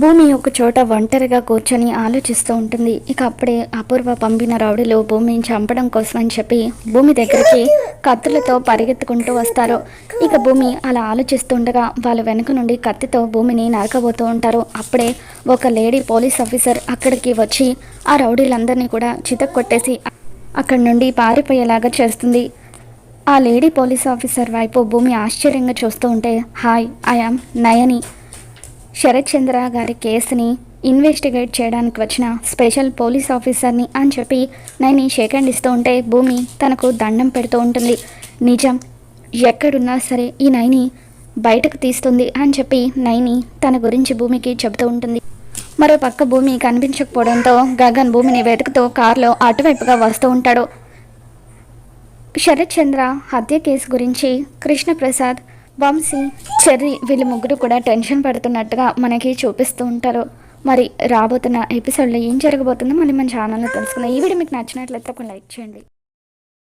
భూమి ఒక చోట ఒంటరిగా కూర్చొని ఆలోచిస్తూ ఉంటుంది. ఇక అప్పుడే అపూర్వ పంపిన రౌడీలు భూమిని చంపడం కోసం అని చెప్పి భూమి దగ్గరికి కత్తులతో పరిగెత్తుకుంటూ వస్తారు. ఇక భూమి అలా ఆలోచిస్తుండగా వాళ్ళ వెనుక నుండి కత్తితో భూమిని నరకబోతూ ఉంటారు. అప్పుడే ఒక లేడీ పోలీస్ ఆఫీసర్ అక్కడికి వచ్చి ఆ రౌడీలందరినీ కూడా చితక్ కొట్టేసి అక్కడి నుండి పారిపోయేలాగా చేస్తుంది. ఆ లేడీ పోలీస్ ఆఫీసర్ వైపు భూమి ఆశ్చర్యంగా చూస్తూ ఉంటే hi I I am Nayani. Sharath Chandra గారి కేసుని ఇన్వెస్టిగేట్ చేయడానికి వచ్చిన స్పెషల్ పోలీస్ ఆఫీసర్ని అని చెప్పి నైని షేక్ హ్యాండ్ ఇస్తూ ఉంటే భూమి తనకు దండం పెడుతూ ఉంటుంది. నిజం ఎక్కడున్నా సరే ఈ నైని బయటకు తీస్తుంది అని చెప్పి నైని తన గురించి భూమికి చెబుతూ ఉంటుంది. మరో పక్క భూమి కనిపించకపోవడంతో గగన్ భూమిని వెతుకుతూ కారులో అటువైపుగా వస్తూ ఉంటాడు. శరత్ చంద్ర హత్య కేసు గురించి కృష్ణప్రసాద్ వంశీ చెర్రీ వీళ్ళు ముగ్గురు కూడా టెన్షన్ పడుతున్నట్టుగా మనకి చూపిస్తూ ఉంటారు. మరి రాబోతున్న ఎపిసోడ్లో ఏం జరగబోతుందో మళ్ళీ మన ఛానల్లో తెలుసుకుందాం. ఈ వీడియో మీకు నచ్చినట్లయితే ఒక లైక్ చేయండి.